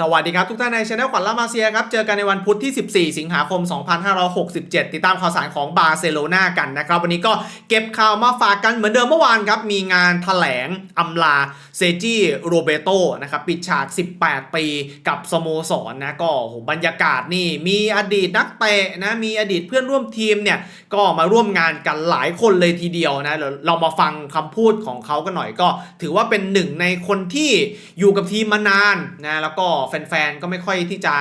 สวัสดีครับทุกท่านในช anel ขวัญลามาเซียครับ เจอกันในวันพุธที่ 14 สิงหาคม 2567 ติดตามข่าวสารของบาร์เซโลนากันนะครับ วันนี้ก็เก็บข่าวมาฝากกันเหมือนเดิมเมื่อวานครับ มีงานถแถลงอำลา เซจิโรเบโตนะครับปิดฉาก 18 ปีกับสโมสรนนะก็โหบรรยากาศนี่มีอดีตนักเตะนะมีอดีตเพื่อนร่วมทีมเนี่ยก็มาร่วมงานกันหลายคนเลยทีเดียวนะเราเรามาฟังคำพูดของเขากันหน่อยก็ ถือว่าเป็นหนึ่งในคนที่อยู่กับทีมมานานนะแล้วก็แฟนๆก็ไม่ค่อยที่จะ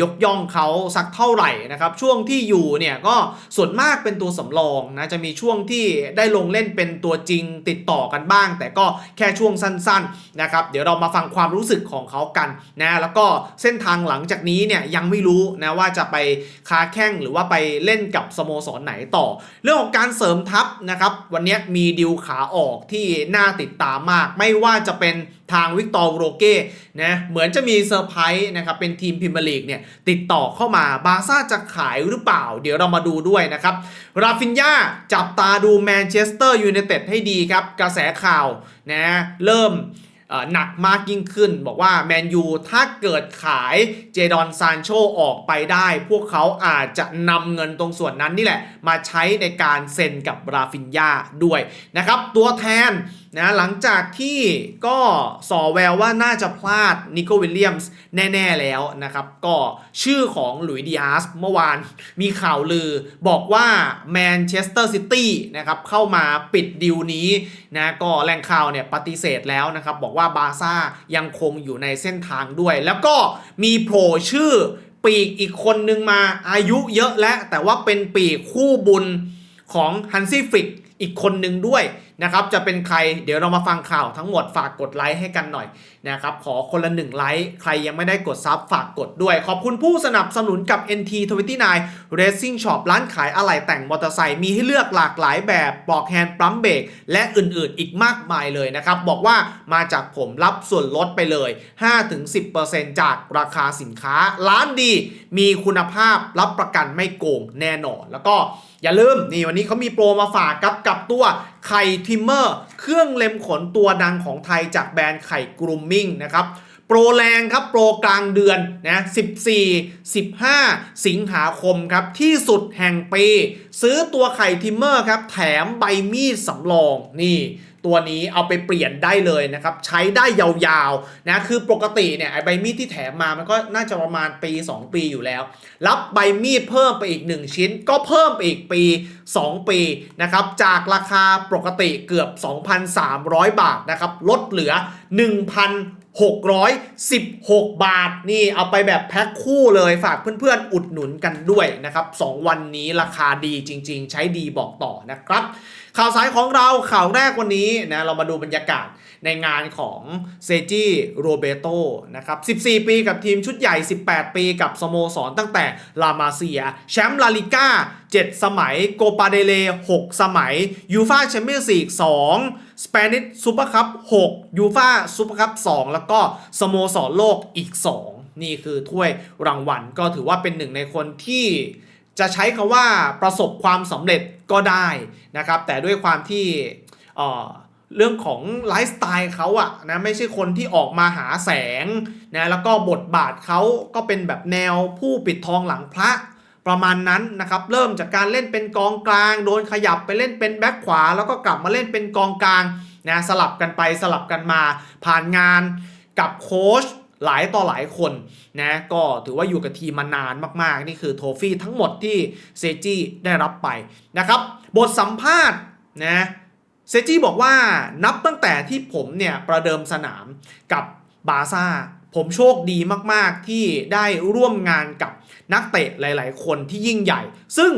ยกย่องเขาสักเท่าไหร่นะครับช่วงที่อยู่เนี่ยก็ส่วนมากเป็นตัวสำรองนะจะมีช่วงที่ได้ลงเล่นเป็นตัวจริงติดต่อกันบ้าง แต่ก็แค่ช่วงสั้นๆนะครับเดี๋ยวเรามาฟังความรู้สึกของเขากันนะแล้วก็เส้นทางหลังจากนี้เนี่ยยังไม่รู้นะว่าจะไปค้าแข้งหรือว่าไปเล่นกับสโมสรไหนต่อ เรื่องของการเสริมทัพนะครับวันนี้มีดิวขาออกที่น่าติดตามมาก ไม่ว่าจะเป็นทางวิกตอร์โรเก้นะเหมือนจะมีเซอร์ไพรส์นะครับเป็นทีมพิมพ์ลีกเนี่ยติดต่อเข้ามาบาร์ซ่าจะขายหรือเปล่า เดี๋ยวเรามาดูด้วยนะครับราฟินยาจับตาดูแมนเชสเตอร์ยูไนเต็ดให้ดีครับกระแสข่าวนะเริ่มหนักมากยิ่งขึ้น บอกว่าแมนยูถ้าเกิดขายเจดอนซานโชออกไปได้ พวกเขาอาจจะนำเงินตรงส่วนนั้นนี่แหละ มาใช้ในการเซ็นกับราฟินยาด้วยนะครับ ตัวแทน นะหลังจากที่ก็สอแววว่าน่าจะพลาดนิโควิลเลียมส์แน่ ๆ แล้วนะครับ ก็ชื่อของหลุยส์ดิอาสเมื่อวานมีข่าวลือบอกว่าแมนเชสเตอร์ซิตี้นะครับเข้ามาปิดดิวนี้นะก็แหล่งข่าวเนี่ยปฏิเสธแล้วนะครับ บอกว่าบาร์ซ่ายังคงอยู่ในเส้นทางด้วย แล้วก็มีโผล่ชื่อปีกอีกคนนึงมาอายุเยอะแล้วแต่ว่าเป็นปีกคู่บุญของฮันซี่ฟิกอีกคนนึงด้วยนะครับจะเป็นใครเดี๋ยวเรามาฟังข่าวทั้งหมดฝากกดไลค์ให้กันหน่อยนะครับขอคนละหนึ่งไลค์ใครยังไม่ได้กดซับฝากกดด้วย ขอบคุณผู้สนับสนุนกับ NT29 Racing Shop ร้านขายอะไหล่แต่งมอเตอร์ไซค์มีให้เลือกหลากหลายแบบปลอกแฮนด์ปั๊มเบรกและอื่นๆ อีกมากมายเลยนะครับบอกว่ามาจากผมรับส่วนลดไปเลย 5-10%จากราคาสินค้าร้านดี มีคุณภาพรับประกันไม่โกงแน่นอน แล้วก็อย่าลืมนี่วันนี้เขามีโปรมาฝากกับกับตัว ไข่ทิมเมอร์ เครื่องเล็มขนตัวดังของไทยจากแบรนด์ไข่กรูมมิ่งนะครับโปรแรงครับ โปรกลางเดือนนะ14 15 สิงหาคมครับ ที่สุดแห่งปี ซื้อตัวไข่ทิมเมอร์ครับ แถมใบมีดสำรองนี่ ตัวนี้เอาไปเปลี่ยนได้เลยนะครับใช้ได้ยาวๆนะคือปกติเนี่ยไอใบมีดที่แถมมามันก็น่าจะประมาณปี 2 ปีอยู่แล้ว รับใบมีดเพิ่มไปอีก 1 ชิ้น ก็เพิ่มไปอีกปี 2 ปีนะครับจากราคาปกติเกือบ 2,300 บาทนะครับลดเหลือ1,616 บาทนี่เอาไปแบบแพ็คคู่เลยฝากเพื่อนๆ อุดหนุนกันด้วยนะครับ 2 วันนี้ราคาดีจริง ๆ ใช้ดีบอกต่อนะครับ ข่าวสายของเราข่าวแรกวันนี้นะเรามาดูบรรยากาศในงานของเซจิโรเบโตนะครับ 14 ปีกับทีมชุดใหญ่ 18 ปีกับสโมสรตั้งแต่ลามาเซีย แชมป์ลาลิก้า 7 สมัย โกปาเดเล 6 สมัย ยูฟาแชมเปี้ยนส์ลีก 2 สเปนิชซูเปอร์คัพ 6 ยูฟาซูเปอร์คัพ 2 แล้วก็สโมสรโลกอีก 2 นี่คือถ้วยรางวัลก็ถือว่าเป็นหนึ่งในคนที่จะใช้คำว่าประสบความสำเร็จ ก็ได้นะครับ แต่ด้วยความที่เรื่องของไลฟ์สไตล์เขาอะนะไม่ใช่คนที่ออกมาหาแสงนะแล้วก็บทบาทเขาก็เป็นแบบแนวผู้ปิดทองหลังพระประมาณนั้นนะครับ เริ่มจากการเล่นเป็นกองกลาง โดนขยับไปเล่นเป็นแบ็คขวา แล้วก็กลับมาเล่นเป็นกองกลางนะสลับกันไปสลับกันมา ผ่านงานกับโค้ช หลายต่อหลายคนนะก็ถือว่าอยู่กับทีมมานานมากๆ นี่คือโทฟี่ทั้งหมดที่เซจิได้รับไปนะครับ บทสัมภาษณ์นะเซจิบอกว่านับตั้งแต่ที่ผมเนี่ยประเดิมสนามกับบาร์ซ่า ผมโชคดีมากๆที่ได้ร่วมงานกับนักเตะหลาย ๆ คนที่ยิ่งใหญ่ ซึ่ง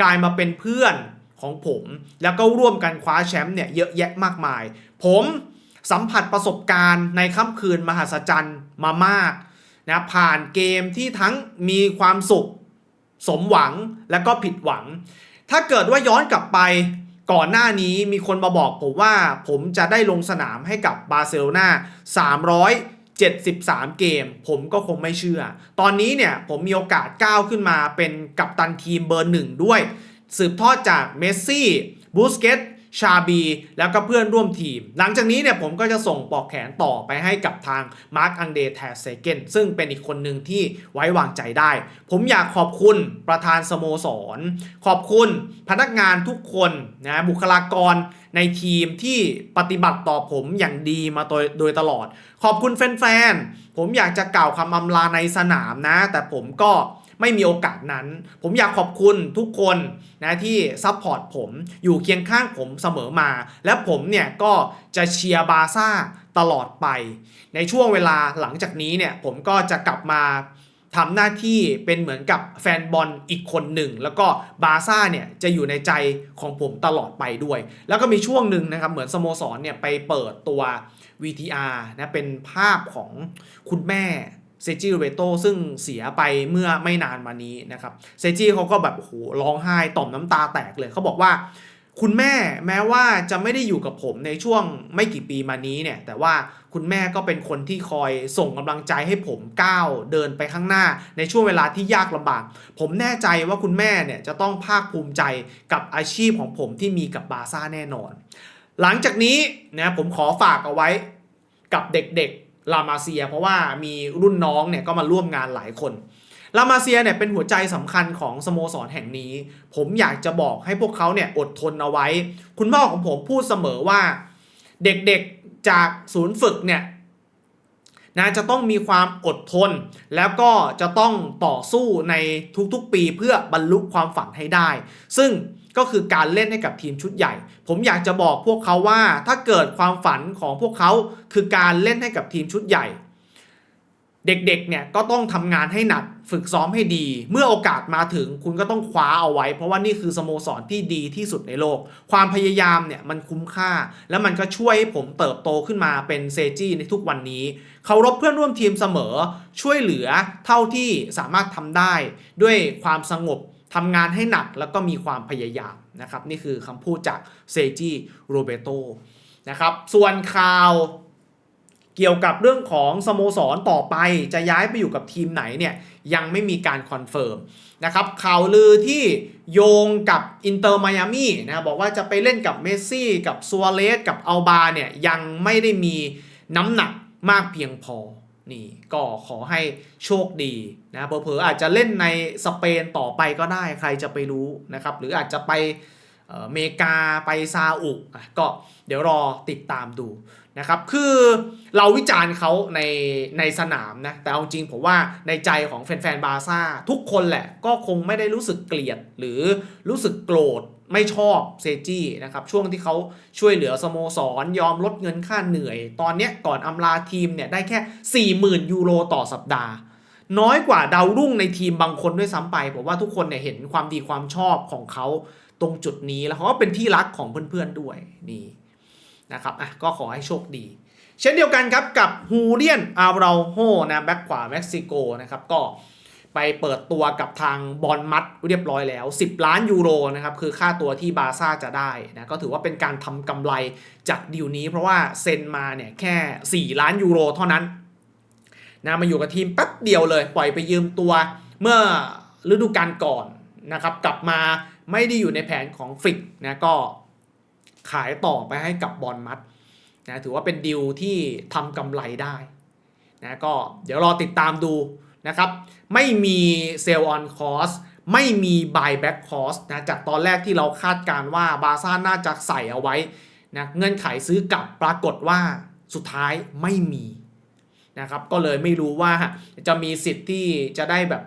กลายมาเป็นเพื่อนของผม แล้วก็ร่วมกันคว้าแชมป์เนี่ยเยอะแยะมากมาย ผม สัมผัสประสบการณ์ในค่ำคืนมหัศจรรย์มามากนะผ่านเกมที่ทั้งมีความสุข สมหวังและก็ผิดหวัง ถ้าเกิดว่าย้อนกลับไปก่อนหน้านี้มีคนมาบอกผมว่าผมจะได้ลงสนามให้กับบาร์เซโลนา373 เกม ผมก็คงไม่เชื่อ ตอนนี้เนี่ยผมมีโอกาสก้าวขึ้นมาเป็นกัปตันทีมเบอร์หนึ่งด้วย สืบทอดจากเมสซี่บูสเกต ชาบี แล้วก็เพื่อนร่วมทีม หลังจากนี้เนี่ยผมก็จะส่งปอกแขนต่อไปให้กับทางมาร์คอังเดแทสเซเกนซึ่งเป็นอีกคนหนึ่งที่ไว้วางใจได้ ผมอยากขอบคุณประธานสโมสร ขอบคุณพนักงานทุกคนนะบุคลากรในทีมที่ปฏิบัติต่อผมอย่างดีมาโดยตลอด ขอบคุณแฟนๆผมอยากจะกล่าวคำอำลาในสนามนะ แต่ผมก็ ไม่มีโอกาสนั้น ผมอยากขอบคุณทุกคนนะที่ซัพพอร์ตผมอยู่เคียงข้างผมเสมอมา และผมเนี่ยก็จะเชียร์บาซ่าตลอดไป ในช่วงเวลาหลังจากนี้เนี่ยผมก็จะกลับมาทำหน้าที่เป็นเหมือนกับแฟนบอลอีกคนหนึ่ง แล้วก็บาซ่าเนี่ยจะอยู่ในใจของผมตลอดไปด้วย แล้วก็มีช่วงหนึ่งนะครับ เหมือนสโมสรเนี่ยไปเปิดตัว VTR นะเป็นภาพของคุณแม่ เซจิโรเบโตซึ่งเสียไปเมื่อไม่นานมานี้นะครับเซจิเขาก็แบบโอ้โหร้องไห้ต่อมน้ำตาแตกเลยเขาบอกว่า คุณแม่แม้ว่าจะไม่ได้อยู่กับผมในช่วงไม่กี่ปีมานี้เนี่ย แต่ว่าคุณแม่ก็เป็นคนที่คอยส่งกำลังใจให้ผมก้าวเดินไปข้างหน้าในช่วงเวลาที่ยากลำบาก ผมแน่ใจว่าคุณแม่เนี่ยจะต้องภาคภูมิใจกับอาชีพของผมที่มีกับบาซ่าแน่นอน หลังจากนี้นะผมขอฝากเอาไว้กับเด็กๆ ลามาเซีย เพราะว่ามีรุ่นน้องเนี่ยก็มาร่วมงานหลายคนลามาเซียเนี่ยเป็นหัวใจสำคัญของสโมสรแห่งนี้ ผมอยากจะบอกให้พวกเขาเนี่ยอดทนเอาไว้ คุณพ่อของผมพูดเสมอว่า เด็กๆจากศูนย์ฝึกเนี่ยนะจะต้องมีความอดทน แล้วก็จะต้องต่อสู้ในทุกๆปีเพื่อบรรลุความฝันให้ได้ ซึ่ง ก็คือการเล่นให้กับทีมชุดใหญ่ ผมอยากจะบอกพวกเขาว่าถ้าเกิดความฝันของพวกเขาคือการเล่นให้กับทีมชุดใหญ่ เด็กๆเนี่ยก็ต้องทำงานให้หนักฝึกซ้อมให้ดี เมื่อโอกาสมาถึงคุณก็ต้องคว้าเอาไว้ เพราะว่านี่คือสโมสรที่ดีที่สุดในโลก ความพยายามเนี่ยมันคุ้มค่า แล้วมันก็ช่วยให้ผมเติบโตขึ้นมาเป็นเซจี้ในทุกวันนี้เคารพเพื่อนร่วมทีมเสมอ ช่วยเหลือเท่าที่สามารถทำได้ ด้วยความสงบ ทำงานให้หนักแล้วก็มีความพยายามนะครับ นี่คือคำพูดจากเซจิโรเบโตนะครับ ส่วนข่าวเกี่ยวกับเรื่องของสโมสรต่อไปจะย้ายไปอยู่กับทีมไหนเนี่ยยังไม่มีการคอนเฟิร์มนะครับข่าวลือที่โยงกับอินเตอร์มายามีนะบอกว่าจะไปเล่นกับเมสซี่กับซัวเรสกับอัลบาเนี่ยยังไม่ได้มีน้ำหนักมากเพียงพอ นี่ก็ขอให้โชคดีนะเผลอๆอาจจะเล่นในสเปนต่อไปก็ได้ใครจะไปรู้นะครับ หรืออาจจะไปเอ่ออเมริกาไปซาอุก็เดี๋ยวรอติดตามดูนะครับ คือเราวิจารณ์เขาในในสนามนะ แต่เอาจริงผมว่าในใจของแฟนๆบาร์ซ่าทุกคนแหละ ก็คงไม่ได้รู้สึกเกลียดหรือรู้สึกโกรธ ไม่ชอบเซจี้นะครับช่วงที่เขาช่วยเหลือสโมสร ยอมลดเงินค่าเหนื่อย ตอนเนี้ยก่อนอำลาทีมเนี่ยได้แค่ 40,000 ยูโรต่อสัปดาห์ น้อยกว่าดาวรุ่งในทีมบางคนด้วยซ้ำไป ผมว่าทุกคนเนี่ยเห็นความดีความชอบของเขาตรงจุดนี้แล้วเขาก็เป็นที่รักของเพื่อนๆด้วยนี่นะครับอะก็ขอให้โชคดี เช่นเดียวกันครับกับฮูเลียนอาราโฮนะแบ็คขวาเม็กซิโกนะครับก็ ไปเปิดตัวกับทางบอลมัดเรียบร้อยแล้ว 10 ล้านยูโรนะครับคือค่าตัวที่บาร์ซ่าจะได้นะก็ถือว่าเป็นการทำกำไรจากดีลนี้เพราะว่าเซ็นมาเนี่ยแค่ 4 ล้านยูโรเท่านั้นนะมาอยู่กับทีมแป๊บเดียวเลย ปล่อยไปยืมตัวเมื่อฤดูกาลก่อนนะครับกลับมาไม่ได้อยู่ในแผนของฟิกนะก็ขายต่อไปให้กับบอลมัดนะถือว่าเป็นดีลที่ทำกำไรได้นะก็เดี๋ยวรอติดตามดู นะครับ ไม่มีเซลล์ออนคอสไม่มีบายแบ็กคอสนะจากตอนแรกที่เราคาดการว่าบาซ่าน่าจะใส่เอาไว้นะเงื่อนไขซื้อกลับปรากฏว่าสุดท้ายไม่มีนะครับก็เลยไม่รู้ว่าจะมีสิทธิ์ที่จะได้แบบ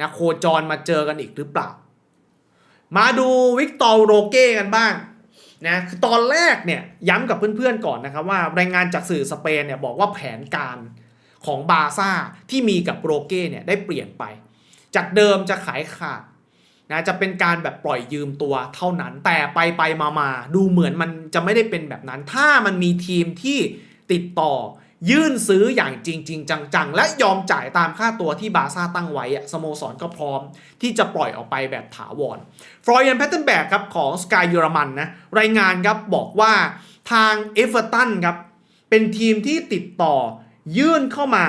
นะโคจรมาเจอกันอีกหรือเปล่า มาดูวิกตอร์โรเก้กันบ้างนะคือตอนแรกเนี่ยย้ำกับเพื่อนๆก่อนนะครับว่ารายงานจากสื่อสเปนเนี่ยบอกว่าแผนการ ของบาร์ซ่าที่มีกับโรเก้เนี่ยได้เปลี่ยนไป จากเดิมจะขายขาดนะจะเป็นการแบบปล่อยยืมตัวเท่านั้น แต่ไปไปมามาดูเหมือนมันจะไม่ได้เป็นแบบนั้น ถ้ามันมีทีมที่ติดต่อยื่นซื้ออย่างจริงจริงจังๆ และยอมจ่ายตามค่าตัวที่บาร์ซ่าตั้งไว้อะสโมสรก็พร้อมที่จะปล่อยออกไปแบบถาวรฟรอยันแพตเทนแบกครับของสกายยูรมันนะรายงานครับบอกว่าทางเอเวอร์ตันครับเป็นทีมที่ติดต่อ ยื่นเข้ามา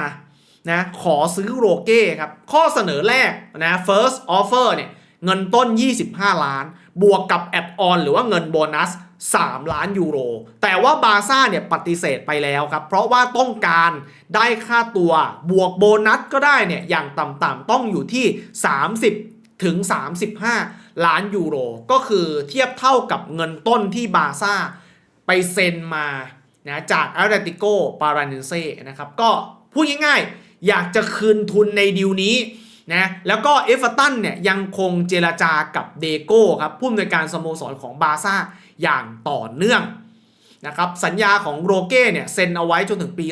นะขอซื้อโรเก้ครับ ข้อเสนอแรกนะ first offer เนี่ยเงินต้น 25 ล้าน บวกกับแอดออนหรือว่าเงินโบนัส 3 ล้านยูโร แต่ว่าบาซ่าเนี่ยปฏิเสธไปแล้วครับ เพราะว่าต้องการได้ค่าตัวบวกโบนัสก็ได้เนี่ยอย่างต่ำๆต้องอยู่ที่ 30 ถึง 35 ล้านยูโร ก็คือเทียบเท่ากับเงินต้นที่บาซ่าไปเซ็นมา นะจากอาร์เตติโกปารานเซ่นะครับก็พูดง่ายๆ อยากจะคืนทุนในดีลนี้นะแล้วก็เอฟเวอร์ตันเนี่ยยังคงเจรจากับเดโก้ครับผู้อำนวยการสโมสรของบาร์ซ่าอย่างต่อเนื่องนะครับสัญญาของโรเก้เนี่ยเซ็นเอาไว้จนถึงปี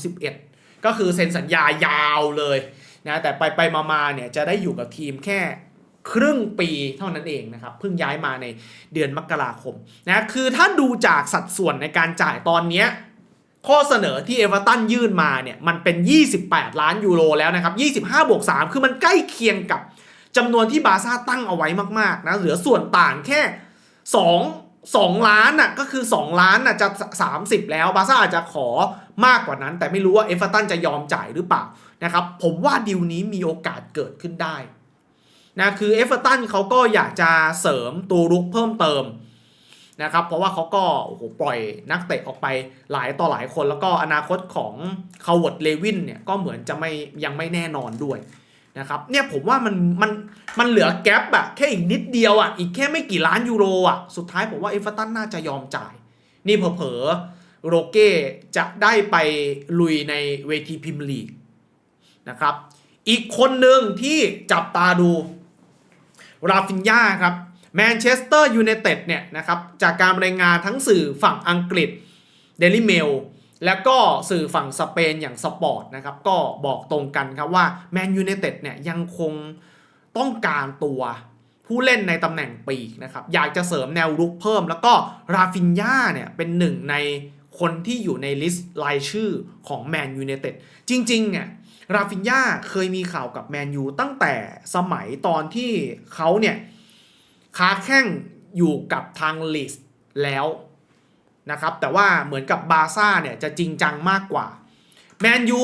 2031 ก็คือเซ็นสัญญายาวเลยนะแต่ไปไปมามาเนี่ยจะได้อยู่กับทีมแค่ ครึ่งปีเท่านั้นเองนะครับเพิ่งย้ายมาในเดือนมกราคมนะคือถ้าดูจากสัดส่วนในการจ่ายตอนนี้ข้อเสนอที่เอเวอร์ตันยื่นมาเนี่ยมันเป็น 28 ล้านยูโรแล้วนะครับ 25 บวก 3 คือมันใกล้เคียงกับจำนวนที่บาซ่าตั้งเอาไว้มากๆนะเหลือส่วนต่างแค่ 2 2 ล้านน่ะก็คือ 2 ล้านน่ะจะ 30 แล้วบาซ่าอาจจะขอมากกว่านั้น แต่ไม่รู้ว่าเอเวอร์ตันจะยอมจ่ายหรือเปล่านะครับผมว่าดีลนี้มีโอกาสเกิดขึ้นได้ นะคือเอเวอร์ตันเขาก็อยากจะเสริมตัวรุกเพิ่มเติมนะครับเพราะว่าเขาก็โอ้โหปล่อยนักเตะออกไปหลายต่อหลายคน แล้วก็อนาคตของคาวเวิร์ดเลวินเนี่ยก็เหมือนจะไม่ยังไม่แน่นอนด้วยนะครับเนี่ยผมว่ามันมันมันเหลือแกลบอะแค่อีกนิดเดียวอะอีกแค่ไม่กี่ล้านยูโรอะสุดท้ายผมว่าเอเวอร์ตันน่าจะยอมจ่าย นี่เผลอๆโรเก้จะได้ไปลุยในเวทีพิมลีกนะครับอีกคนหนึ่งที่จับตาดู ราฟินยาครับแมนเชสเตอร์ยูไนเต็ดเนี่ยนะครับจากการรายงานทั้งสื่อฝั่งอังกฤษ Daily Mail แล้วก็สื่อฝั่งสเปนอย่างสปอร์ตนะครับก็บอกตรงกันครับว่าแมนยูไนเต็ดเนี่ยยังคงต้องการตัวผู้เล่นในตำแหน่งปีกนะครับอยากจะเสริมแนวรุกเพิ่ม แล้วก็ราฟินยาเนี่ยเป็นหนึ่งในคนที่อยู่ในลิสต์รายชื่อของแมนยูไนเต็ดจริงๆเนี่ย ราฟินยาเคยมีข่าวกับแมนยูตั้งแต่สมัยตอนที่เขาเนี่ยค้าแข่งอยู่กับทางลิสแล้วนะครับ แต่ว่าเหมือนกับบาซ่าเนี่ยจะจริงจังมากกว่า แมนยู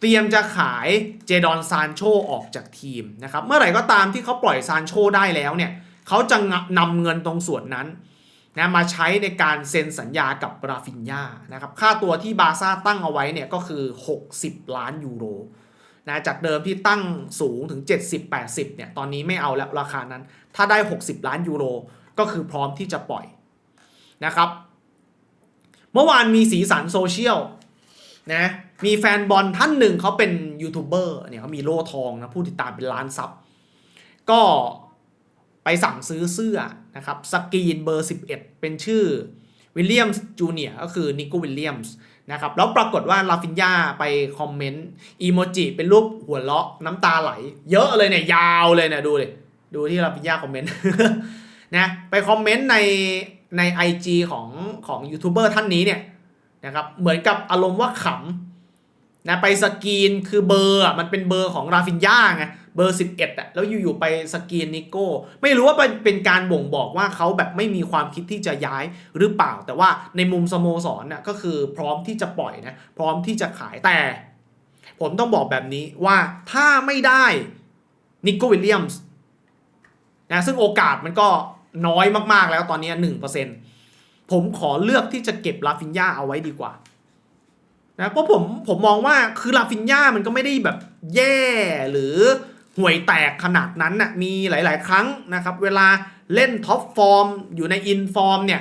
เตรียมจะขายเจดอนซานโชออกจากทีมนะครับ เมื่อไหร่ก็ตามที่เขาปล่อยซานโชได้แล้วเนี่ยเขาจะนำเงินตรงส่วนนั้นนะมาใช้ในการเซ็นสัญญากับราฟินยานะครับ ค่าตัวที่บาซ่าตั้งเอาไว้เนี่ยก็คือ 60 ล้านยูโร นะจากเดิมที่ตั้งสูงถึง 70-80เนี่ยตอนนี้ไม่เอาแล้วราคานั้น ถ้าได้ 60 ล้านยูโรก็คือพร้อมที่จะปล่อยนะครับ เมื่อวานมีสีสันโซเชียลนะมีแฟนบอลท่านหนึ่งเขาเป็นยูทูบเบอร์เนี่ยเขามีโล่ทองนะผู้ติดตามเป็นล้านซับก็ไปสั่งซื้อเสื้อนะครับสกรีนเบอร์ 11 เป็นชื่อวิลเลียมส์จูเนียก็คือนิโกวิลเลียมส์ นะครับแล้วปรากฏว่าลาฟินยาไปคอมเมนต์อีโมจิเป็นรูปหัวเราะน้ำตาไหล เยอะเลยเนี่ยยาวเลยเนี่ยดูเลยดูที่ลาฟินยาคอมเมนต์นะไปคอมเมนต์ในใน IG ของของยูทูบเบอร์ท่านนี้เนี่ยนะครับเหมือนกับอารมณ์ว่าขำนะไปสกรีนคือเบอร์มันเป็นเบอร์ของราฟินยาไง เบอร์ 11อะแล้วอยู่ๆไปสกีนนิโก้ ไม่รู้ว่าเป็นการบ่งบอกว่าเขาแบบไม่มีความคิดที่จะย้ายหรือเปล่า แต่ว่าในมุมสโมสรน่ะก็คือพร้อมที่จะปล่อยนะ พร้อมที่จะขายแต่ ผมต้องบอกแบบนี้ว่าถ้าไม่ได้นิโก้วิลเลียมส์นะซึ่งโอกาสมันก็น้อยมากๆแล้วตอนนี้หนึ่งเปอร์เซ็นผมขอเลือกที่จะเก็บลาฟินยาเอาไว้ดีกว่านะเพราะผมผมมองว่าคือลาฟินยามันก็ไม่ได้แบบแย่หรือ ห่วยแตกขนาดนั้นนะ่ะมีหลาย ๆ ครั้งนะครับ เวลาเล่นท็อปฟอร์ม อยู่ในอินฟอร์มเนี่ย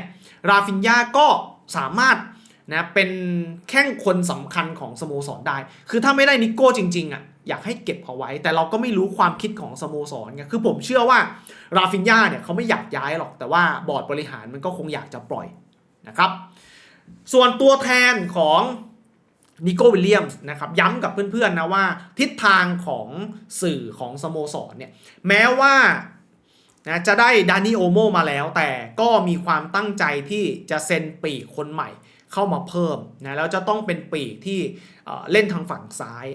ราฟินยาก็สามารถนะเป็นแข้งคนสำคัญของสโมสรได้ คือถ้าไม่ได้นิโก้จริง ๆอะอยากให้เก็บเอาไว้ แต่เราก็ไม่รู้ความคิดของสโมสรไงคือผมเชื่อว่าราฟินยาเนี่ยเขาไม่อยากย้ายหรอก แต่ว่าบอร์ดบริหารมันก็คงอยากจะปล่อยนะครับ ส่วนตัวแทนของ นิโก้วิลเลียมส์นะครับย้ำกับเพื่อนๆนะว่าทิศทางของสื่อของสโมสรเนี่ยแม้ว่านะจะได้ดานิโอโมมาแล้ว แต่ก็มีความตั้งใจที่จะเซ็นปีกคนใหม่เข้ามาเพิ่มนะแล้วจะต้องเป็นปีกที่เล่นทางฝั่งซ้าย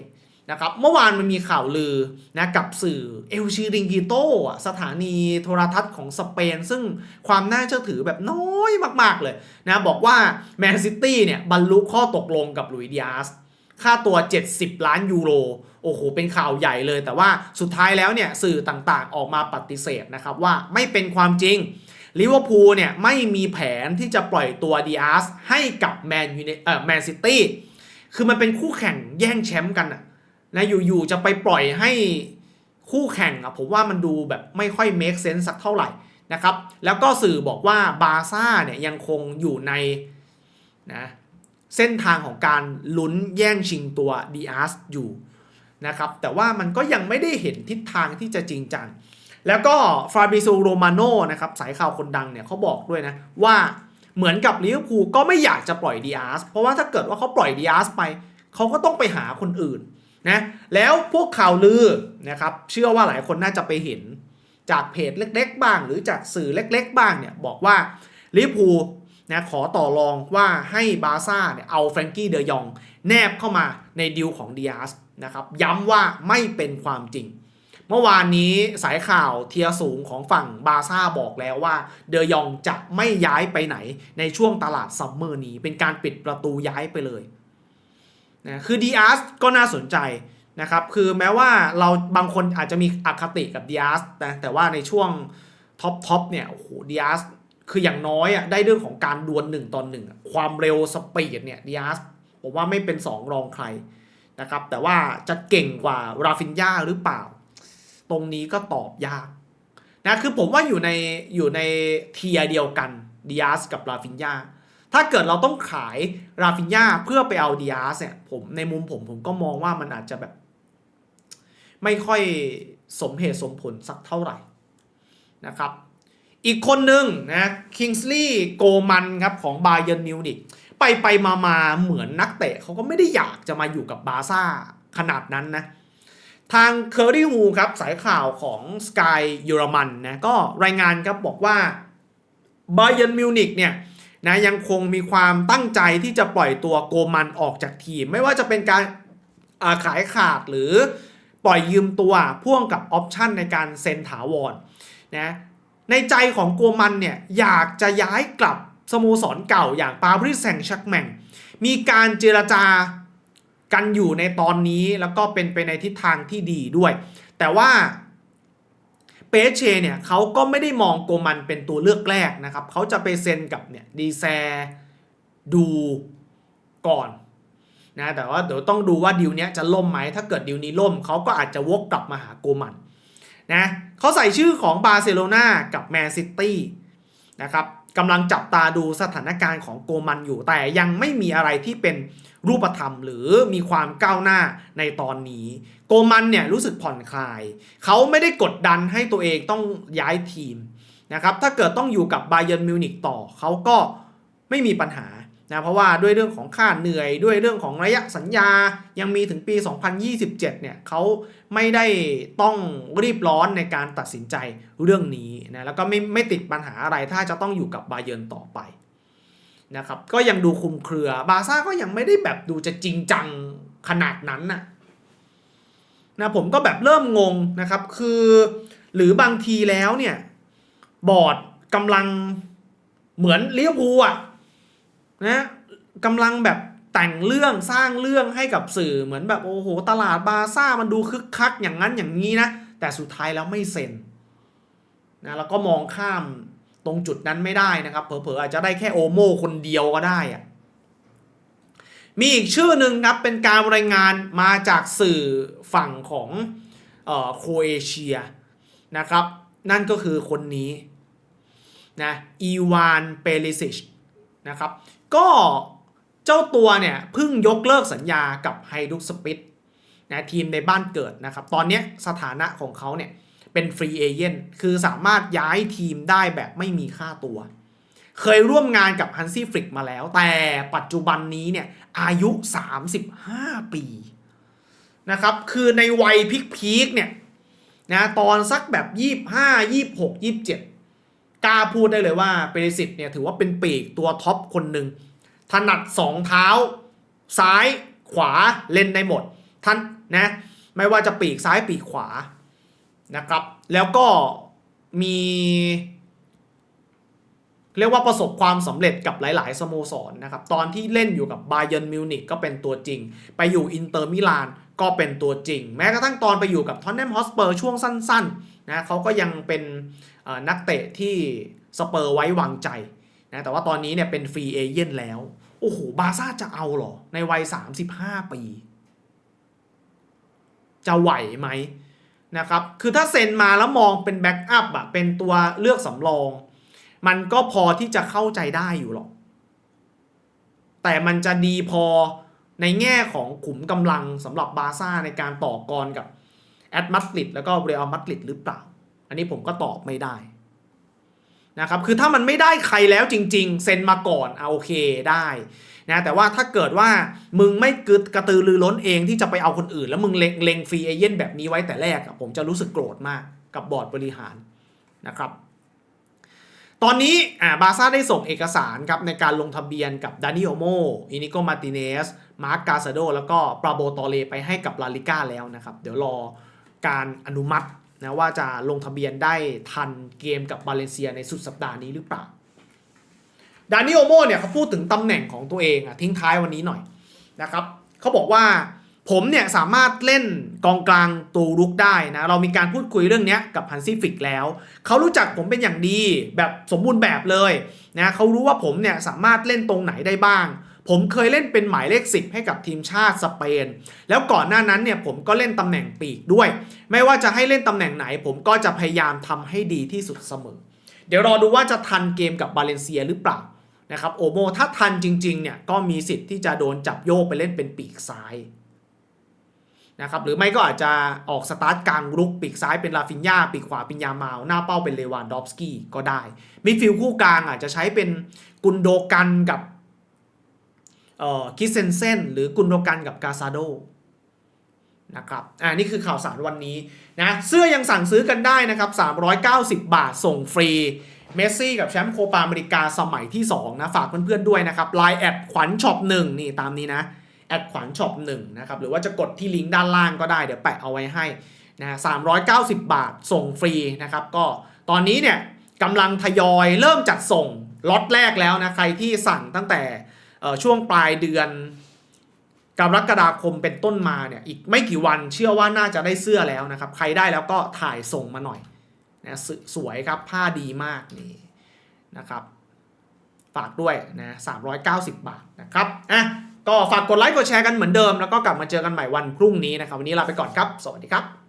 นะครับเมื่อวานมันมีข่าวลือนะกับสื่อเอลชิริงกิโตสถานีโทรทัศน์ของสเปน ซึ่งความน่าเชื่อถือแบบน้อยมากๆเลยนะบอกว่าแมนซิตี้เนี่ยบรรลุข้อตกลงกับลุยดิอาสค่าตัว 70 ล้านยูโร โอ้โห เป็นข่าวใหญ่เลย แต่ว่าสุดท้ายแล้วเนี่ยสื่อต่างๆออกมาปฏิเสธนะครับว่าไม่เป็นความจริงลิเวอร์พูลเนี่ยไม่มีแผนที่จะปล่อยตัวดีอาสให้กับแมนยูเอ่อแมนซิตี้คือมันเป็นคู่แข่งแย่งแชมป์กันอะ นะอยู่ๆจะไปปล่อยให้คู่แข่งอะผมว่ามันดูแบบไม่ค่อย make sense สักเท่าไหร่นะครับแล้วก็สื่อบอกว่าบาซ่าเนี่ยยังคงอยู่ในนะเส้นทางของการลุ้นแย่งชิงตัวดีอาร์สอยู่นะครับแต่ว่ามันก็ยังไม่ได้เห็นทิศทางที่จะจริงจัง แล้วก็ฟาบิโซโรมาโนนะครับสายข่าวคนดังเนี่ยเขาบอกด้วยนะว่าเหมือนกับลิเวอร์พูลก็ไม่อยากจะปล่อยดีอาร์สเพราะว่าถ้าเกิดว่าเขาปล่อยดีอาร์สไป เขาก็ต้องไปหาคนอื่น นะแล้วพวกข่าวลือนะครับเชื่อว่าหลายคนน่าจะไปเห็นจากเพจเล็ก ๆ บ้าง หรือจากสื่อเล็ก ๆ บ้างเนี่ยบอกว่าลิเวอร์พูนะขอต่อรองว่าให้บาซ่าเนี่ยเอาแฟรงกี้เดยอง แนบเข้ามาในดีลของดีอาสนะครับย้ำว่าไม่เป็นความจริง เมื่อวานนี้สายข่าวเทียสูงของฝั่งบาซ่าบอกแล้วว่า เดยองจะไม่ย้ายไปไหนในช่วงตลาดซัมเมอร์นี้ เป็นการปิดประตูย้ายไปเลย นะคือดีอาร์สก็น่าสนใจนะครับคือแม้ว่าเราบางคนอาจจะมีอคติกับดีอาร์สนะแต่ว่าในช่วงท็อปท็อปเนี่ยโอ้โหดีอาร์สคืออย่างน้อยอะได้เรื่องของการดวลหนึ่งตอนหนึ่งความเร็วสปีดเนี่ยดีอาร์สผมว่าไม่เป็นสองรองใครนะครับแต่ว่าจะเก่งกว่าราฟินยาหรือเปล่า ตรงนี้ก็ตอบยากนะคือผมว่าอยู่ในอยู่ในเทียร์เดียวกันดิอาสกับราฟินยา ถ้าเกิดเราต้องขายราฟินยาเพื่อไปเอาดิอาสเนี่ยผมในมุมผมผมก็มองว่ามันอาจจะแบบ ไม่ค่อยสมเหตุสมผลสักเท่าไหร่นะครับ อีกคนหนึ่งนะคิงส์ลีย์โกมันครับของบาเย r n นมิวนิกไปไปมามาเหมือนนักเตะเขาก็ไม่ได้อยากจะมาอยู่กับบาซ่าขนาดนั้นนะทางเคอรี่ฮูครับสายข่าวของ Sky เยอรมันนะก็รายงานครับบอกว่าบาเย r n นมิวนิกเนี่ย นะยังคงมีความตั้งใจที่จะปล่อยตัวโกมันออกจากทีม ไม่ว่าจะเป็นการาขายขาดหรือปล่อยยืมตัวพ่วงกับออปชันในการเซ็นถาวรนะในใจของโกมันเนี่ยอยากจะย้ายกลับสโมสรเก่าอย่างปาริสแซงชักแมงมีการเจรจากันอยู่ในตอนนี้แล้วก็เป็นไปในทิศทางที่ดีด้วย แต่ว่า เปเชเนี่ยเขาก็ไม่ได้มองโกมันเป็นตัวเลือกแรกนะครับเขาจะไปเซ็นกับเนี่ยดีแซดูก่อนนะแต่ว่าเดี๋ยวต้องดูว่าดิวเนี้ยจะล่มไหมถ้าเกิดดิวนี้ล่มเขาก็อาจจะวกกลับมาหาโกมันนะเขาใส่ชื่อของบาร์เซโลนากับแมนซิตี้นะครับ กำลังจับตาดูสถานการณ์ของโกมันอยู่ แต่ยังไม่มีอะไรที่เป็นรูปธรรม หรือมีความก้าวหน้าในตอนนี้ โกมันเนี่ยรู้สึกผ่อนคลาย เขาไม่ได้กดดันให้ตัวเองต้องย้ายทีมนะครับถ้าเกิดต้องอยู่กับบาเย r n นมิวนิกต่อเขาก็ไม่มีปัญหา นะเพราะว่าด้วยเรื่องของค่าเหนื่อยด้วยเรื่องของระยะสัญญายังมีถึงปี 2027 เนี่ยเขาไม่ได้ต้องรีบร้อนในการตัดสินใจเรื่องนี้นะแล้วก็ไม่ไม่ติดปัญหาอะไรถ้าจะต้องอยู่กับบาเย r n ต่อไปนะครับก็ยังดูคุมเครือบาซ่าก็ยังไม่ได้แบบดูจะจริงจังขนาดนั้นน่ะนะผมก็แบบเริ่มงงนะครับคือหรือบางทีแล้วเนี่ยบอร์ดกำลังเหมือนเลี้ยวภูลอะ นะกำลังแบบแต่งเรื่องสร้างเรื่องให้กับสื่อเหมือนแบบโอ้โห ตลาดบาซ่ามันดูคึกคักอย่างนั้นอย่างนี้นะ แต่สุดท้ายแล้วไม่เซ็นนะแล้วก็มองข้ามตรงจุดนั้นไม่ได้นะครับเผลอๆอาจจะได้แค่โอโมคนเดียวก็ได้อะมีอีกชื่อหนึ่งครับเป็นการรายงานมาจากสื่อฝั่งของเออโครเอเชียนะครับ นั่นก็คือคนนี้นะอีวานเปริซิชนะครับ ก็เจ้าตัวเนี่ยเพิ่งยกเลิกสัญญากับไฮดุกสปิตนะทีมในบ้านเกิดนะครับ ตอนนี้สถานะของเขาเนี่ยเป็นฟรีเอเจนต์คือสามารถย้ายทีมได้แบบไม่มีค่าตัว เคยร่วมงานกับฮันซี่ฟริกมาแล้ว แต่ปัจจุบันนี้เนี่ยอายุ 35 ปีนะครับคือในวัยพีคๆเนี่ยนะตอนสักแบบ 25 26 27 กล้าพูดได้เลยว่าเปริสิตเนี่ยถือว่าเป็นปีกตัวท็อปคนหนึ่งถนัดสองเท้า ซ้ายขวาเล่นได้หมดท่านนะไม่ว่าจะปีกซ้ายปีกขวานะครับ แล้วก็มี เรียกว่าประสบความสำเร็จกับหลาย ๆ สโมสรนนะครับ ตอนที่เล่นอยู่กับบาเยนมิวนิกก็เป็นตัวจริง ไปอยู่อินเตอร์มิลานก็เป็นตัวจริง แม้กระทั่งตอนไปอยู่กับทอนแนมฮอสเปอร์ช่วงสั้น ๆ นะเขาก็ยังเป็น นักเตะที่สเปอร์ไว้วางใจนะแต่ว่าตอนนี้เนี่ยเป็นฟรีเอเย่นแล้ว โอ้โห บาซ่าจะเอาเหรอ ในวัย 35 ปี จะไหวไหมนะครับ คือถ้าเซ็นมาแล้วมองเป็นแบ็กอัพอะเป็นตัวเลือกสำรอง มันก็พอที่จะเข้าใจได้อยู่หรอก แต่มันจะดีพอในแง่ของขุมกำลังสำหรับบาซ่าในการต่อกรกับแอตมาดริดแล้วก็เรอัลมาดริดหรือเปล่า อันนี้ผมก็ตอบไม่ได้นะครับคือถ้ามันไม่ได้ใครแล้วจริง ๆ เซ็นมาก่อนเอาโอเคได้นะแต่ว่าถ้าเกิดว่ามึงไม่กึดกระตือรือร้นเองที่จะไปเอาคนอื่น แล้วมึงเล็งเล็งฟรีเอเย่นแบบนี้ไว้แต่แรกผมจะรู้สึกโกรธมากกับบอร์ดบริหารนะครับ ตอนนี้อ่าบาซ่าได้ส่งเอกสารครับในการลงทะเบียนกับดานิโอโมอินิโกมาติเนส มาร์กกาซาโด แล้วก็ปราโบตอเลไปให้กับลาลิก้าแล้วนะครับ เดี๋ยวรอการอนุมัติ นะว่าจะลงทะเบียนได้ทันเกมกับบาเลนเซียในสุดสัปดาห์นี้หรือเปล่าดานิโอโมเนี่ยเขาพูดถึงตำแหน่งของตัวเองอะทิ้งท้ายวันนี้หน่อยนะครับเขาบอกว่าผมเนี่ยสามารถเล่นกองกลางตูรุกได้นะเรามีการพูดคุยเรื่องนี้กับฮันซีฟิกแล้ว เขารู้จักผมเป็นอย่างดีแบบสมบูรณ์แบบเลยนะเขารู้ว่าผมเนี่ยสามารถเล่นตรงไหนได้บ้าง ผมเคยเล่นเป็นหมายเลข 10 ให้กับทีมชาติสเปน แล้วก่อนหน้านั้นเนี่ยผมก็เล่นตำแหน่งปีกด้วย ไม่ว่าจะให้เล่นตำแหน่งไหน ผมก็จะพยายามทำให้ดีที่สุดเสมอ เดี๋ยวรอดูว่าจะทันเกมกับบาเลนเซียหรือเปล่านะครับโอโมถ้าทันจริงๆเนี่ยก็มีสิทธิ์ที่จะโดนจับโยกไปเล่นเป็นปีกซ้ายนะครับหรือไม่ก็อาจจะออกสตาร์ทกลางรุกปีกซ้ายเป็นลาฟินยาปีกขวาเป็นยามาวหน้าเป้าเป็นเลวานดอฟสกี้ก็ได้มิดฟิลด์คู่กลางอาจจะใช้เป็นกุนโดกันกับ คิสเซนเซนหรือกุนโดกันกับกาซาโดนะครับอ่านี่คือข่าวสารวันนี้นะเสื้อยังสั่งซื้อกันได้นะครับ 390 บาทส่งฟรี เมสซี่กับแชมป์โคปาอเมริกาสมัยที่ 2 นะ ฝากเพื่อนๆด้วยนะครับ Line แอดขวัญช็อป1นี่ตามนี้นะแอดขวัญช็อป1นะครับ หรือว่าจะกดที่ลิงก์ด้านล่างก็ได้ เดี๋ยวแปะเอาไว้ให้นะ390 บาทส่งฟรีนะครับ ก็ตอนนี้เนี่ยกำลังทยอยเริ่มจัดส่งล็อตแรกแล้วนะ ใครที่สั่งตั้งแต่ ช่วงปลายเดือนกรกฎาคมเป็นต้นมาเนี่ยอีกไม่กี่วันเชื่อว่าน่าจะได้เสื้อแล้วนะครับ ใครได้แล้วก็ถ่ายส่งมาหน่อยนะสสวยครับผ้าดีมากนี่นะครับฝากด้วยนะ390 บาทนะครับอะก็ฝากกดไลค์กดแชร์กันเหมือนเดิม แล้วก็กลับมาเจอกันใหม่วันพรุ่งนี้นะครับ วันนี้ลาไปก่อนครับ สวัสดีครับ